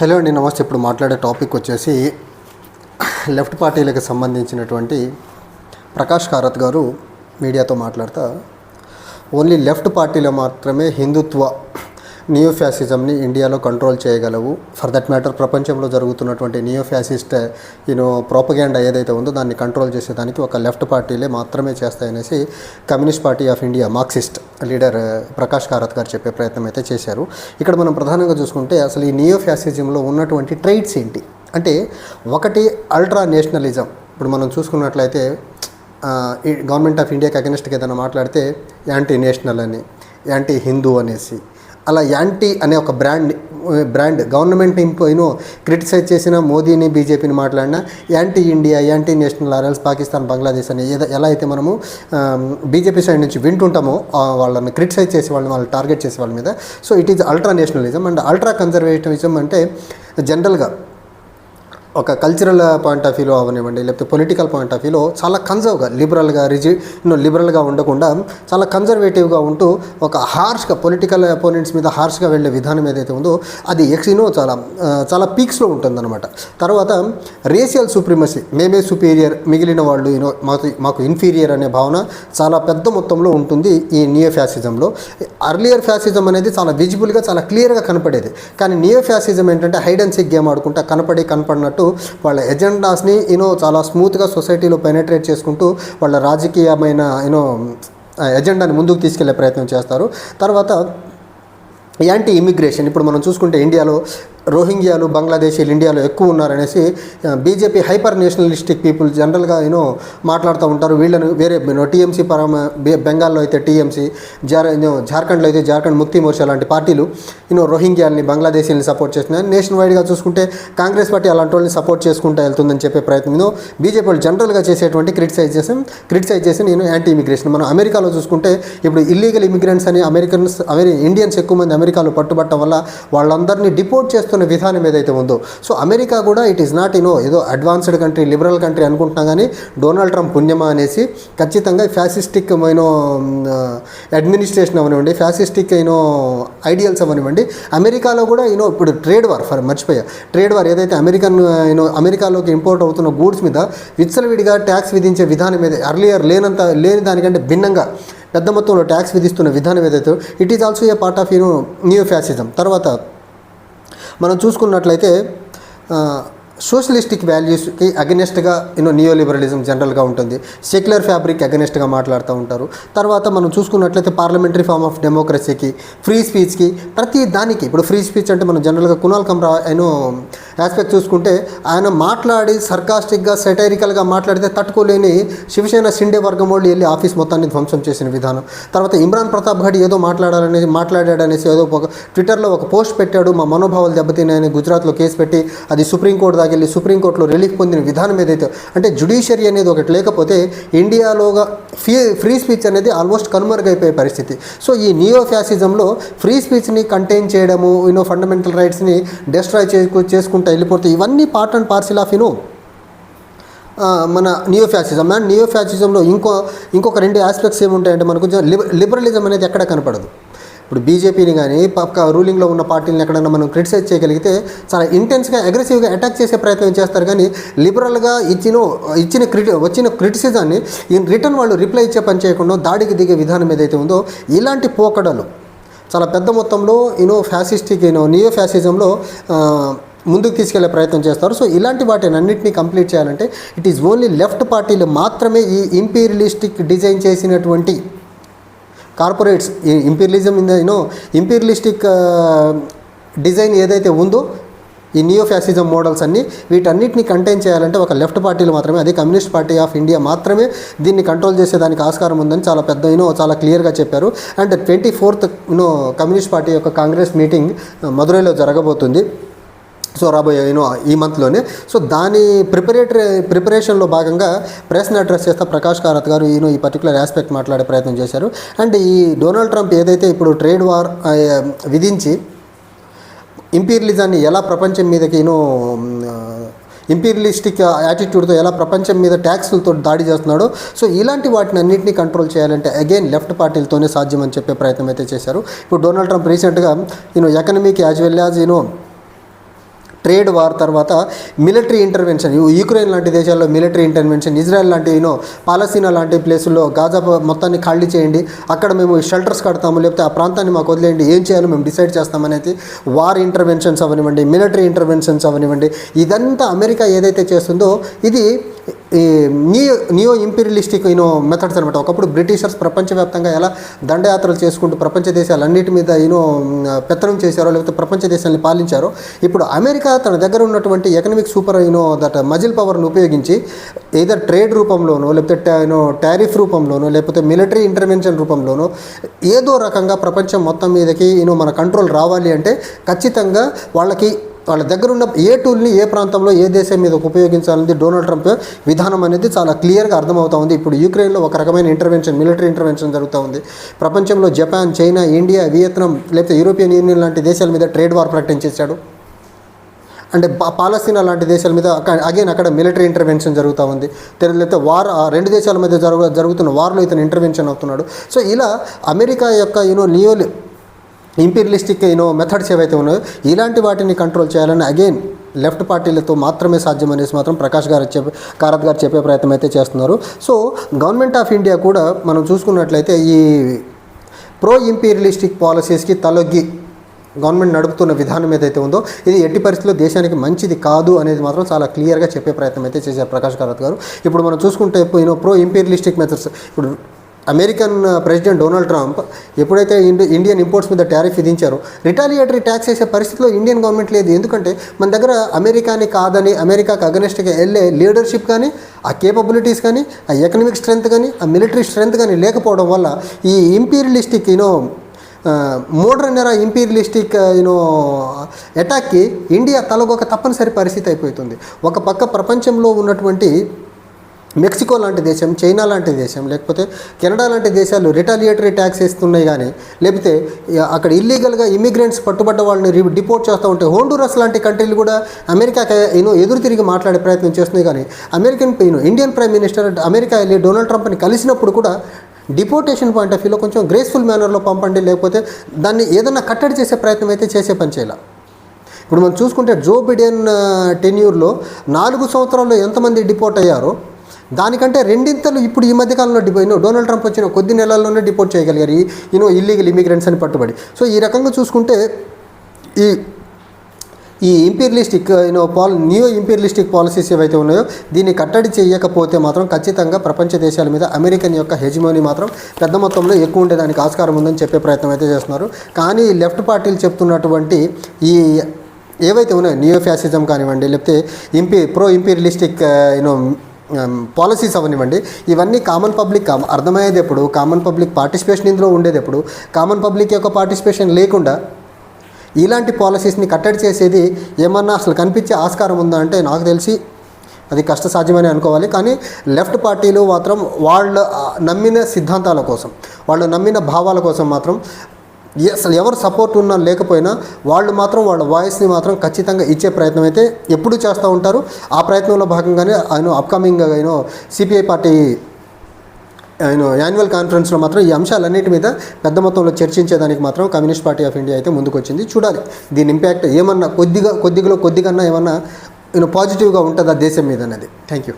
Hello అండి నమస్తే. ఇప్పుడు మాట్లాడే టాపిక్ వచ్చేసి లెఫ్ట్ పార్టీలకు సంబంధించినటువంటి ప్రకాష్ కారత్ గారు మీడియాతో మాట్లాడుతూ. ఓన్లీ లెఫ్ట్ పార్టీలో మాత్రమే హిందుత్వ నియో ఫ్యాసిజంని ఇండియాలో కంట్రోల్ చేయగలవు. ఫర్ దట్ మ్యాటర్ ప్రపంచంలో జరుగుతున్నటువంటి నియో ఫ్యాసిస్ట్ యూనో ప్రోపగాండా ఏదైతే ఉందో దాన్ని కంట్రోల్ చేసేదానికి ఒక లెఫ్ట్ పార్టీలే మాత్రమే చేస్తాయనేసి communist party of India Marxist leader Prakash Karat గారు చెప్పే ప్రయత్నం అయితే చేశారు. ఇక్కడ మనం ప్రధానంగా చూసుకుంటే అసలు ఈ నియో ఫ్యాసిజంలో ఉన్నటువంటి ట్రైట్స్ ఏంటి? అంటే ఒకటి అల్ట్రా నేషనలిజం ఇప్పుడు మనం చూసుకున్నట్లయితే ఈ గవర్నమెంట్ ఆఫ్ ఇండియాకి అగెనిస్ట్గా ఏదైనా మాట్లాడితే యాంటీ నేషనల్ అని యాంటీ హిందూ అనేసి అలా యాంటీ అనే ఒక బ్రాండ్ బ్రాండ్ గవర్నమెంట్ ఇంపోయినో క్రిటిసైజ్ చేసిన మోదీని బీజేపీని మాట్లాడినా యాంటీ ఇండియా యాంటీ నేషనల్ ఆర్ఎల్స్ పాకిస్తాన్ బంగ్లాదేశ్ అని ఏదో ఎలా అయితే మనము బీజేపీ సైడ్ నుంచి వింటుంటామో వాళ్ళని క్రిటిసైజ్ చేసే వాళ్ళని వాళ్ళు టార్గెట్ చేసే వాళ్ళ మీద. So it is ultra nationalism and ultra conservatism అంటే జనరల్గా ఒక కల్చరల్ పాయింట్ ఆఫ్ వ్యూలో అవనివ్వండి లేకపోతే పొలిటికల్ పాయింట్ ఆఫ్ వ్యూలో చాలా కన్జర్వ్గా లిబరల్గా రిజి లిబరల్గా ఉండకుండా చాలా కన్జర్వేటివ్గా ఉంటూ ఒక హార్ష్గా పొలిటికల్ అపోనెంట్స్ మీద హార్ష్గా వెళ్ళే విధానం ఏదైతే ఉందో అది ఎక్సినో చాలా చాలా పీక్స్లో ఉంటుందన్నమాట. తర్వాత రేషియల్ సుప్రిమసీ మేమే సుపీరియర్ మిగిలిన వాళ్ళు యూనో మాకు మాకు ఇన్ఫీరియర్ అనే భావన చాలా పెద్ద మొత్తంలో ఉంటుంది ఈ నియో ఫ్యాసిజంలో అర్లియర్ ఫ్యాసిజం అనేది చాలా విజిబుల్గా చాలా క్లియర్గా కనపడేది. కానీ నియో ఫ్యాసిజం ఏంటంటే హైడ్ అండ్ సిక్ గేమ్ ఆడుకుంటా కనపడి కనపడినట్టు వాళ్ళ ఎజెండాస్ని యూనో చాలా స్మూత్గా సొసైటీలో పెనట్రేట్ చేసుకుంటూ వాళ్ళ రాజకీయమైన యూనో ఎజెండాని ముందుకు తీసుకెళ్ళే ప్రయత్నం చేస్తారు. తర్వాత యాంటీ ఇమిగ్రేషన్ ఇప్పుడు మనం చూసుకుంటే ఇండియాలో రోహింగ్యాలు బంగ్లాదేశీలు ఇండియాలో ఎక్కువ ఉన్నారనేసి బీజేపీ హైపర్ నేషనలిస్టిక్ పీపుల్ జనరల్గా యూనో మాట్లాడుతూ ఉంటారు. వీళ్ళను వేరే టీఎంసీ పరమ బెంగాల్లో అయితే టీఎంసీ జార్ జార్ఖండ్లో అయితే జార్ఖండ్ ముక్తి మోర్చా లాంటి పార్టీలు యూనో రోహింగ్యాల్ని బంగ్లాదేశీని సపోర్ట్ చేస్తున్నాయి. నేషన్ వైడ్గా చూసుకుంటే కాంగ్రెస్ పార్టీ అలాంటి వాళ్ళని సపోర్ట్ చేసుకుంటూ వెళ్తుందని చెప్పే ప్రయత్నం యూనో బీజేపీ వాళ్ళు జనరల్గా చేసేటువంటి క్రిటిసైజేషన్ క్రిటిసైజ్ చేసి నేను యాంటీ ఇమిగ్రేషన్ మనం అమెరికాలో చూసుకుంటే ఇప్పుడు ఇల్లీగల్ ఇమిగ్రెంట్స్ అని అమెరికన్స్ అమెరి ఇండియన్స్ ఎక్కువ మంది అమెరికాలో పట్టుబట్టడం వల్ల వాళ్ళందరినీ డిపోర్ట్ చేస్తున్న విధానం ఏదైతే ఉందో. సో అమెరికా కూడా it is not you know ఏదో అడ్వాన్స్డ్ కంట్రీ లిబరల్ కంట్రీ అనుకుంటున్నా కానీ డొనాల్డ్ ట్రంప్ పుణ్యమా అనేసి ఖచ్చితంగా ఫ్యాసిస్టిక్ అయినో అడ్మినిస్ట్రేషన్ అవనివ్వండి ఫ్యాసిస్టిక్ యూనో ఐడియల్స్ అవనివ్వండి అమెరికాలో కూడా యూనో ఇప్పుడు ట్రేడ్ వార్ ఫర్ మర్చిపోయా ట్రేడ్ వార్ ఏదైతే అమెరికన్ యూనో అమెరికాలోకి ఇంపోర్ట్ అవుతున్న గూడ్స్ మీద విచ్చలవిడిగా ట్యాక్స్ విధించే విధానం ఏదైతే అర్లియర్ లేనంత లేని దానికంటే భిన్నంగా పెద్ద మొత్తంలో ట్యాక్స్ విధిస్తున్న విధానం ఏదైతే it is also a part of you know new fascism తర్వాత మనం చూసుకున్నట్లయితే సోషలిస్టిక్ వాల్యూస్కి అగెనెస్ట్గా యూనో నియో లిబరలిజం జనరల్గా ఉంటుంది. సెక్యులర్ ఫ్యాబ్రిక్ అగెనెస్ట్గా మాట్లాడుతూ ఉంటారు. తర్వాత మనం చూసుకున్నట్లయితే పార్లమెంటరీ ఫార్మ్ ఆఫ్ డెమోక్రసీకి ఫ్రీ స్పీచ్కి ప్రతి దానికి ఇప్పుడు ఫ్రీ స్పీచ్ అంటే మనం జనరల్గా కునాల్ కమ్రా యూనో ఆస్పెక్ట్ చూసుకుంటే ఆయన మాట్లాడి సర్కాస్టిక్గా సెటైరికల్గా మాట్లాడితే తట్టుకోలేని శివసేన షిండే వర్గం వాళ్ళు వెళ్ళి ఆఫీస్ మొత్తాన్ని ధ్వంసం చేసిన విధానం. తర్వాత ఇమ్రాన్ ప్రతాప్ గడి ఏదో మాట్లాడాలని మాట్లాడాడనేసి ఏదో ఒక ట్విట్టర్లో ఒక పోస్ట్ పెట్టాడు మా మనోభావాలు దెబ్బతిన్నాయని గుజరాత్లో కేసు పెట్టి అది సుప్రీంకోర్టు దాకా సుప్రీంకోర్టులో రిలీఫ్ పొందిన విధానం ఏదైతే అంటే జుడిషియరీ అనేది ఒకటి లేకపోతే ఇండియాలోగా ఫ్రీ ఫ్రీ స్పీచ్ అనేది ఆల్మోస్ట్ కనుమరుగైపోయే పరిస్థితి. సో ఈ నియో ఫ్యాసిజంలో ఫ్రీ స్పీచ్ని కంటైన్ చేయడము యూనో ఫండమెంటల్ రైట్స్ని డిస్ట్రాయ్ చేసుకు చేసుకుంటూ వెళ్ళిపోతే ఇవన్నీ part and parcel of you know మన నియో ఫ్యాసిజం అండ్ నియో ఫ్యాసిజంలో ఇంకో ఇంకొక రెండు ఆస్పెక్ట్స్ ఏముంటాయంటే మనకు లిబ- లిబరలిజం అనేది ఎక్కడ కనపడదు. ఇప్పుడు బీజేపీని కానీ పక్క రూలింగ్లో ఉన్న పార్టీని ఎక్కడైనా మనం క్రిటిసైజ్ చేయగలిగితే చాలా ఇంటెన్స్గా అగ్రెసివ్గా అటాక్ చేసే ప్రయత్నం చేస్తారు. కానీ లిబరల్గా ఇచ్చిన ఇచ్చిన క్రిటి వచ్చిన క్రిటిసిజాన్ని రిటర్న్ వాళ్ళు రిప్లై ఇచ్చే పని చేయకుండా దాడికి దిగే విధానం ఏదైతే ఉందో ఇలాంటి పోకడలు చాలా పెద్ద మొత్తంలో you know fascistic you know neo ఫ్యాసిజంలో ముందుకు తీసుకెళ్ళే ప్రయత్నం చేస్తారు. సో ఇలాంటి వాటిని అన్నింటినీ కంప్లీట్ చేయాలంటే ఇట్ ఈజ్ ఓన్లీ లెఫ్ట్ పార్టీలు మాత్రమే ఈ ఇంపీరియలిస్టిక్ డిజైన్ చేసినటువంటి కార్పొరేట్స్ ఈ imperialism in you know imperialistic design ఏదైతే ఉందో ఈ నియో ఫ్యాసిజం మోడల్స్ అన్ని వీటన్నిటిని కంటైన్ చేయాలంటే ఒక లెఫ్ట్ పార్టీలు మాత్రమే అదే కమ్యూనిస్ట్ పార్టీ ఆఫ్ ఇండియా మాత్రమే దీన్ని కంట్రోల్ చేసేదానికి ఆస్కారం ఉందని చాలా పెద్ద యూనో చాలా క్లియర్గా చెప్పారు. And twenty fourth you know communist party యొక్క కాంగ్రెస్ మీటింగ్ మదురైలో జరగబోతుంది. సో రాబోయే యూనో ఈ మంత్లోనే సో దాని ప్రిపరేటరీ ప్రిపరేషన్లో భాగంగా ప్రెస్ని అడ్రస్ చేస్తా ప్రకాష్ కారత్ గారు ఈయన ఈ పర్టికులర్ ఆస్పెక్ట్ మాట్లాడే ప్రయత్నం చేశారు. అండ్ ఈ డొనాల్డ్ ట్రంప్ ఏదైతే ఇప్పుడు ట్రేడ్ వార్ విధించి ఇంపీరియలిజాన్ని ఎలా ప్రపంచం మీదకి యూనో ఇంపీరియలిస్టిక్ యాటిట్యూడ్తో ఎలా ప్రపంచం మీద ట్యాక్స్లతో దాడి చేస్తున్నాడో సో ఇలాంటి వాటిని అన్నింటినీ కంట్రోల్ చేయాలంటే అగైన్ లెఫ్ట్ పార్టీలతోనే సాధ్యం అని చెప్పే ప్రయత్నం అయితే చేశారు. ఇప్పుడు డొనాల్డ్ ట్రంప్ రీసెంట్గా ఈయన ఎకనమీకి as well as you know trade war తర్వాత మిలిటరీ ఇంటర్వెన్షన్. యూక్రెయిన్ లాంటి దేశాల్లో మిలిటరీ ఇంటర్వెన్షన్ ఇజ్రాయెల్ లాంటి యూనో పాలస్తీనా లాంటి ప్లేసుల్లో గాజా మొత్తాన్ని ఖాళీ చేయండి. అక్కడ మేము షెల్టర్స్ కడతాము లేకపోతే ఆ ప్రాంతాన్ని మాకు వదిలేయండి. ఏం చేయాలో మేము డిసైడ్ చేస్తామనేది వార్ ఇంటర్వెన్షన్స్ అవనివ్వండి మిలిటరీ ఇంటర్వెన్షన్స్ అవనివ్వండి. ఇదంతా అమెరికా ఏదైతే చేస్తుందో ఇది ఈ neo neo imperialistic you know methods అనమాట ఒకప్పుడు బ్రిటిషర్స్ ప్రపంచవ్యాప్తంగా ఎలా దండయాత్రలు చేసుకుంటూ ప్రపంచ దేశాలన్నిటి మీద యూనో పెత్తనం చేశారో లేకపోతే ప్రపంచ దేశాన్ని పాలించారో ఇప్పుడు అమెరికా తన దగ్గర ఉన్నటువంటి economic super you know that muscle పవర్ను ఉపయోగించి ఏదో ట్రేడ్ రూపంలోనో లేకపోతే యూనో టారిఫ్ రూపంలోనో లేకపోతే మిలిటరీ ఇంటర్వెన్షన్ రూపంలోనో ఏదో రకంగా ప్రపంచం మొత్తం మీదకి యూనో మన కంట్రోల్ రావాలి అంటే ఖచ్చితంగా వాళ్ళకి వాళ్ళ దగ్గర ఉన్న ఏ టూల్ని ఏ ప్రాంతంలో ఏ దేశం మీద ఉపయోగించాలనేది డొనాల్డ్ ట్రంప్ విధానం అనేది చాలా క్లియర్గా అర్థమవుతా ఉంది. ఇప్పుడు యూక్రెయిన్లో ఒక రకమైన ఇంటర్వెన్షన్ మిలిటరీ ఇంటర్వెన్షన్ జరుగుతూ ఉంది. ప్రపంచంలో జపాన్ చైనా ఇండియా వియత్నాం లేకపోతే యూరోపియన్ యూనియన్ లాంటి దేశాల మీద ట్రేడ్ వార్ ప్రకటించేశాడు అంటే పాలస్తీనా లాంటి దేశాల మీద అగైన్ అక్కడ మిలిటరీ ఇంటర్వెన్షన్ జరుగుతూ ఉంది. లేకపోతే వార్ రెండు దేశాల మధ్య జరుగు జరుగుతున్న వార్లో ఇతను ఇంటర్వెన్షన్ అవుతున్నాడు. సో ఇలా అమెరికా యొక్క యూనో నియోలి ఇంపీరియలిస్టిక్ యూనో మెథడ్స్ ఏవైతే ఉన్నాయో ఇలాంటి వాటిని కంట్రోల్ చేయాలని అగైన్ లెఫ్ట్ పార్టీలతో మాత్రమే సాధ్యం అనేసి మాత్రం ప్రకాష్ గారు చెప్పే కారత్ గారు చెప్పే ప్రయత్నం అయితే చేస్తున్నారు. సో గవర్నమెంట్ ఆఫ్ ఇండియా కూడా మనం చూసుకున్నట్లయితే ఈ ప్రో ఇంపీరియలిస్టిక్ పాలసీస్కి తలొగ్గి గవర్నమెంట్ నడుపుతున్న విధానం ఏదైతే ఉందో ఇది ఎట్టి పరిస్థితుల్లో దేశానికి మంచిది కాదు అనేది మాత్రం చాలా క్లియర్గా చెప్పే ప్రయత్నం అయితే చేశారు ప్రకాష్ కారత్ గారు. ఇప్పుడు మనం చూసుకుంటే you know pro imperialistic methods ఇప్పుడు అమెరికన్ ప్రెసిడెంట్ డొనాల్డ్ ట్రంప్ ఎప్పుడైతే ఇండి ఇండియన్ ఇంపోర్ట్స్ మీద టారిఫ్ విధించారో రిటాలియేటరీ ట్యాక్స్ వేసే పరిస్థితిలో ఇండియన్ గవర్నమెంట్ లేదు. ఎందుకంటే మన దగ్గర అమెరికాని కాదని అమెరికాకు అగనెస్ట్గా వెళ్ళే లీడర్షిప్ కానీ ఆ కేపబిలిటీస్ కానీ ఆ ఎకనమిక్ స్ట్రెంత్ కానీ ఆ మిలిటరీ స్ట్రెంత్ కానీ లేకపోవడం వల్ల ఈ imperialistic you know modern era imperialistic you know అటాక్కి India తలగొక తప్పనిసరి పరిస్థితి అయిపోతుంది. ఒక పక్క ప్రపంచంలో ఉన్నటువంటి మెక్సికో లాంటి దేశం చైనా లాంటి దేశం లేకపోతే కెనడా లాంటి దేశాలు రిటాలియేటరీ ట్యాక్స్ వేస్తున్నాయి కానీ లేకపోతే అక్కడ ఇల్లీగల్గా ఇమిగ్రెంట్స్ పట్టుబడ్డ వాళ్ళని రి- డిపోర్ట్ చేస్తూ ఉంటే హోండూరస్ లాంటి కంట్రీలు కూడా అమెరికాకి యూనో ఎదురు తిరిగి మాట్లాడే ప్రయత్నం చేస్తున్నాయి కానీ American you know Indian prime minister America వెళ్ళి డొనాల్డ్ ట్రంప్ని కలిసినప్పుడు కూడా డిపోర్టేషన్ పాయింట్ ఆఫ్ వ్యూలో కొంచెం గ్రేస్ఫుల్ మేనర్లో పంపండి లేకపోతే దాన్ని ఏదైనా కట్టడి చేసే ప్రయత్నం అయితే చేసే పని చేయాలి. ఇప్పుడు మనం చూసుకుంటే జో బిడెన్ టెన్యూర్లో నాలుగు సంవత్సరాల్లో ఎంతమంది డిపోర్ట్ అయ్యారో? దానికంటే రెండింతలు ఇప్పుడు ఈ మధ్యకాలంలో డిపో డొనాల్డ్ ట్రంప్ వచ్చిన కొద్ది నెలల్లోనే డిపోర్ట్ చేయగలిగారు. ఈనో ఇల్లీగల్ ఇమిగ్రెంట్స్ అని పట్టుబడి. సో ఈ రకంగా చూసుకుంటే ఈ ఈ ఇంపీరియలిస్టిక్ యూనో పాల్ న్యూ ఇంపీరియలిస్టిక్ పాలసీస్ ఏవైతే ఉన్నాయో దీన్ని కట్టడి చేయకపోతే మాత్రం ఖచ్చితంగా ప్రపంచ దేశాల మీద అమెరికన్ యొక్క హెజిమోని మాత్రం పెద్ద మొత్తంలో ఎక్కువ ఉండేదానికి ఆస్కారం ఉందని చెప్పే ప్రయత్నం అయితే చేస్తున్నారు. కానీ లెఫ్ట్ పార్టీలు చెప్తున్నటువంటి ఈ ఏవైతే ఉన్నాయో నియో ఫ్యాసిజం కానివ్వండి లేకపోతే ఇంపీ pro imperialistic you know policies అవనివ్వండి. ఇవన్నీ కామన్ పబ్లిక్ అర్థమయ్యేది ఎప్పుడు? కామన్ పబ్లిక్ పార్టిసిపేషన్ ఇందులో ఉండేది ఎప్పుడు? కామన్ పబ్లిక్ యొక్క పార్టిసిపేషన్ లేకుండా ఇలాంటి పాలసీస్ని కట్టడి చేసేది ఏమన్నా అసలు కనిపించే ఆస్కారం ఉందా అంటే నాకు తెలిసి అది కష్టసాధ్యమని అనుకోవాలి. కానీ లెఫ్ట్ పార్టీలు మాత్రం వాళ్ళ నమ్మిన సిద్ధాంతాల కోసం వాళ్ళు నమ్మిన భావాల కోసం మాత్రం అసలు ఎవరు సపోర్ట్ ఉన్నా లేకపోయినా వాళ్ళు మాత్రం వాళ్ళ వాయిస్ని మాత్రం ఖచ్చితంగా ఇచ్చే ప్రయత్నం అయితే ఎప్పుడూ చేస్తూ ఉంటారు. ఆ ప్రయత్నంలో భాగంగానే ఆయన అప్కమింగ్ ఆయన సిపిఐ పార్టీ ఆయన యాన్యువల్ కాన్ఫరెన్స్లో మాత్రం ఈ అంశాలన్నిటి మీద పెద్ద మొత్తంలో చర్చించేదానికి మాత్రం కమ్యూనిస్ట్ పార్టీ ఆఫ్ ఇండియా అయితే ముందుకొచ్చింది. చూడాలి. దీని ఇంపాక్ట్ ఏమన్నా కొద్దిగా కొద్దిగా కొద్దిగా ఏమన్నా పాజిటివ్గా ఉంటుందా దేశం మీద అనేది థ్యాంక్ యూ